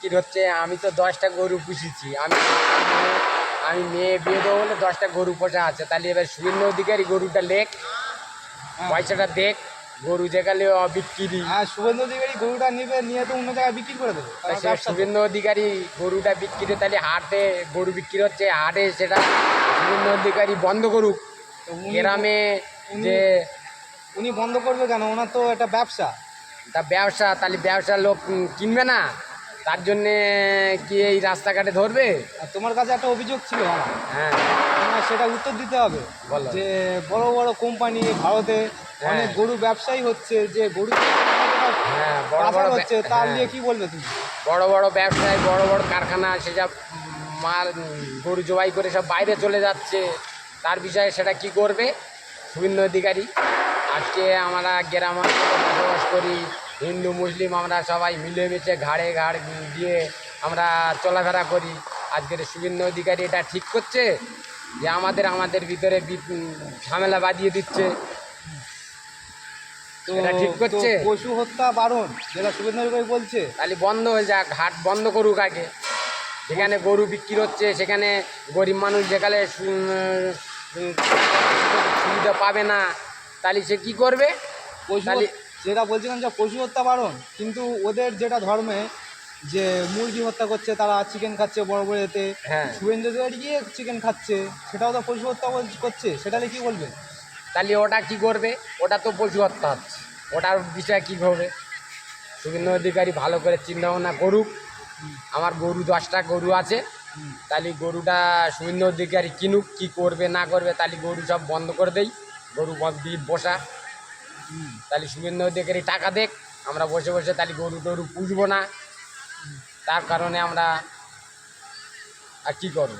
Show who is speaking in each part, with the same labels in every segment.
Speaker 1: কি হচ্ছে আমি তো দশটা গরু পুষেছি। আমি আমি মেয়ে বিয়ে দেবো বলে দশটা গরু পোষা আছে। তাহলে এবার শুভেন্দু অধিকারী গরুটা লেখ পয়সাটা দেখ গরু যেখানে বিক্রি।
Speaker 2: শুভেন্দু অধিকারী গরুটা নিবে নিয়ে তো অন্য জায়গায় বিক্রি করে দেবে।
Speaker 1: শুভেন্দু অধিকারী গরুটা বিক্রি তাহলে হাটে গরু বিক্রি হচ্ছে হাটে সেটা শুভেন্দু অধিকারী বন্ধ করুক। গ্রামে যে
Speaker 2: উনি বন্ধ করবে কেন? ওনার তো একটা ব্যবসা।
Speaker 1: তা ব্যবসা তাহলে ব্যবসার লোক কিনবে না? তার জন্যে কি এই রাস্তাঘাটে ধরবে?
Speaker 2: আর তোমার কাছে একটা অভিযোগ ছিল আমার।
Speaker 1: হ্যাঁ।
Speaker 2: তোমার সেটা উত্তর দিতে হবে।
Speaker 1: বলো।
Speaker 2: যে বড় বড় কোম্পানি ভারতে
Speaker 1: হ্যাঁ।
Speaker 2: অনেক গরু ব্যবসায়ী হচ্ছে যে গরু
Speaker 1: হ্যাঁ বড় বড় ব্যা-
Speaker 2: হচ্ছে তার
Speaker 1: হ্যাঁ।
Speaker 2: নিয়ে কি বলবে তুমি?
Speaker 1: বড় বড় ব্যবসায় বড় বড় কারখানা সেসব মাল উম, গরু জবাই করে সব বাইরে চলে যাচ্ছে। তার বিষয়ে সেটা কি করবে? শুভেন্দু অধিকারী। আজকে আমরা গ্রাম অঞ্চলে বসবাস করি। হিন্দু মুসলিম আমরা সবাই মিলেমিশে ঘাড়ে ঘাড় দিয়ে আমরা চলাফেরা করি। আজকের শুভেন্দু অধিকারী এটা ঠিক করছে? যে আমাদের আমাদের ভিতরে ঝামেলা বাঁধিয়ে দিচ্ছে। এটা ঠিক করছে?
Speaker 2: পশু হত্যা বারণ যেটা শুভেন্দু অধিকারী বলছে।
Speaker 1: তাহলে বন্ধ হয়ে যাক হাট বন্ধ করুক আগে। যেখানে গরু বিক্রি হচ্ছে সেখানে গরিব মানুষ যেখানে সুবিধা পাবে না তাহলে সে কি করবে?
Speaker 2: পশু যেটা বলছিলাম যে পশু হত্যা বারণ কিন্তু ওদের যেটা ধর্মে যে মুরগি হত্যা করছে তারা চিকেন খাচ্ছে বড় বড় এতে
Speaker 1: হ্যাঁ।
Speaker 2: শুভেন্দু অধিকারী গিয়ে চিকেন খাচ্ছে সেটাও তো পশু হত্যা করছে সেটা কি বলবে?
Speaker 1: তাহলে ওটা কি করবে? ওটা তো পশু হত্যা হচ্ছে। ওটার বিষয়ে কী হবে? শুভেন্দু অধিকারী ভালো করে চিন্তা ভাবনা করুক। আমার গরু দশটা গরু আছে। তাহলে গরুটা শুভেন্দু অধিকারী কিনুক কি করবে না করবে তাহলে গরু সব বন্ধ করে দেই। গরু বন্ধ দিয়ে বসা। তাহলে শুভেন্দু অধিকারী টাকা দেখ, আমরা বসে বসে তাহলে গরু টরু পুষবো না। তার কারণে আমরা আর কী করব?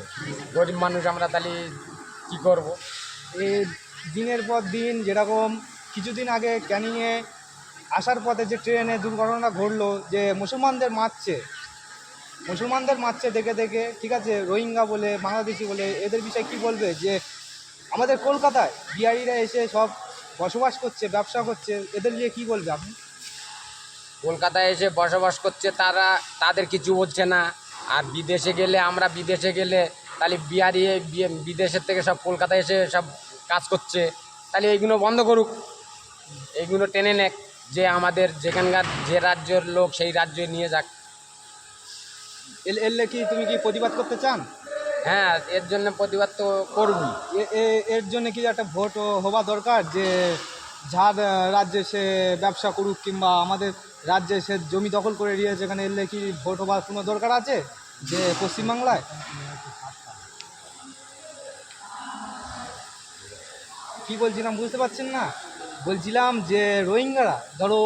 Speaker 1: গরিব মানুষ আমরা তাহলে কি করব?
Speaker 2: এই দিনের পর দিন যেরকম কিছুদিন আগে ক্যানিংয়ে আসার পথে যে ট্রেনে দুর্ঘটনা ঘটলো যে মুসলমানদের মারছে মুসলমানদের মারছে দেখে দেখে, ঠিক আছে, রোহিঙ্গা বলে, বাংলাদেশি বলে, এদের বিষয়ে কি বলবে? যে আমাদের কলকাতায় বিহারিরা এসে সব বসবাস করছে ব্যবসা করছে এদের নিয়ে কি বলবে আপনি?
Speaker 1: কলকাতায় এসে বসবাস করছে তারা তাদের কিছু বলছে না। আর বিদেশে গেলে আমরা বিদেশে গেলে তাহলে বিহারি বিদেশের থেকে সব কলকাতায় এসে সব কাজ করছে। তাহলে এইগুলো বন্ধ করুক। এইগুলো টেনে নেক যে আমাদের যেখানকার যে রাজ্যের লোক সেই রাজ্যে নিয়ে যাক।
Speaker 2: এল- এলে কি তুমি কি প্রতিবাদ করতে চান?
Speaker 1: হ্যাঁ এর জন্য প্রতিবাদ তো করবই
Speaker 2: এর জন্য কি একটা ভোট হওয়া দরকার যে যার রাজ্যে সে ব্যবসা করুক কিংবা আমাদের রাজ্যে সে জমি দখল করে নিয়ে যেখানে এলে কি ভোট হবার কোনো দরকার আছে যে পশ্চিমবাংলায়? কি বলছিলাম বুঝতে পারছেন না? বলছিলাম যে রোহিঙ্গারা, ধরো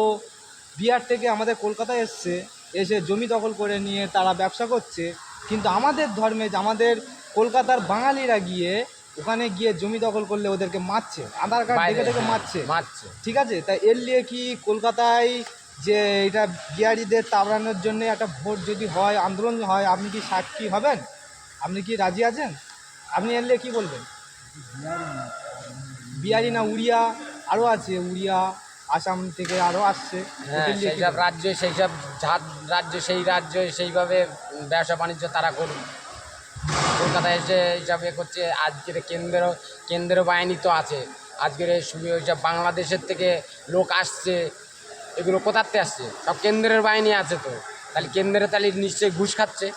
Speaker 2: বিহার থেকে আমাদের কলকাতায় এসছে, এসে জমি দখল করে নিয়ে তারা ব্যবসা করছে কিন্তু আমাদের ধর্মে যে আমাদের কলকাতার বাঙালিরা গিয়ে ওখানে গিয়ে জমি দখল করলে ওদেরকে মারছে আধার কার্ড দেখে দেখে মারছে।
Speaker 1: মারছে।
Speaker 2: ঠিক আছে? তাই এর নিয়ে কি কলকাতায় যে এটা বিহারিদের তাড়ানোর জন্য একটা ভোট যদি হয় আন্দোলন হয় আপনি কি সাক্ষী হবেন? আপনি কি রাজি আছেন? আপনি এর নিয়ে কী বলবেন? বিহারি না উড়িয়া? আরও আছে উড়িয়া আসাম থেকে আরও আসছে।
Speaker 1: হ্যাঁ সেই সব রাজ্য সেই সব রাজ্য সেই রাজ্য সেইভাবে ব্যবসা বাণিজ্য তারা করুক। কলকাতায় এসে এইসব এ করছে আজকের কেন্দ্র কেন্দ্র বাহিনী তো আছে। আজকের এই সুবি ওইসব বাংলাদেশের থেকে লোক আসছে এগুলো কোথাতে আসছে? সব কেন্দ্রের বাহিনী আছে তো। তাহলে কেন্দ্রে তাহলে নিশ্চয়ই ঘুষ খাচ্ছে।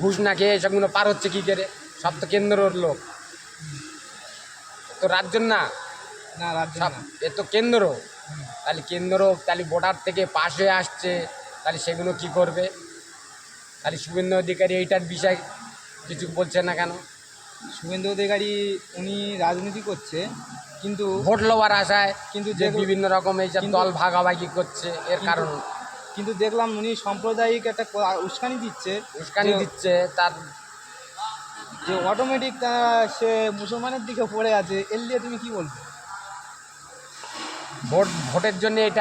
Speaker 1: ঘুষ না খেয়ে এসবগুলো পার হচ্ছে কী করে? সব তো কেন্দ্রর লোক। তো রাজ্যর না?
Speaker 2: না রাজ্য
Speaker 1: এ তো কেন্দ্র তাহলে কেন্দ্র তাহলে ভোটার থেকে পাশ হয়ে আসছে। তাহলে সেগুলো কি করবে? তাহলে শুভেন্দু অধিকারী এইটার বিষয় কিছু বলছে না কেন?
Speaker 2: শুভেন্দু অধিকারী উনি রাজনীতি করছে কিন্তু
Speaker 1: ভোট লওয়ার আশায়
Speaker 2: কিন্তু
Speaker 1: যে বিভিন্ন রকম এইসব দল ভাগাভাগি করছে এর কারণ।
Speaker 2: কিন্তু দেখলাম উনি সাম্প্রদায়িক একটা উস্কানি দিচ্ছে।
Speaker 1: উস্কানি দিচ্ছে তার
Speaker 2: যে অটোমেটিক সে মুসলমানের দিকে পড়ে আছে এর নিয়ে তুমি কি বলবে?
Speaker 1: ভোট ভোটের জন্য এটা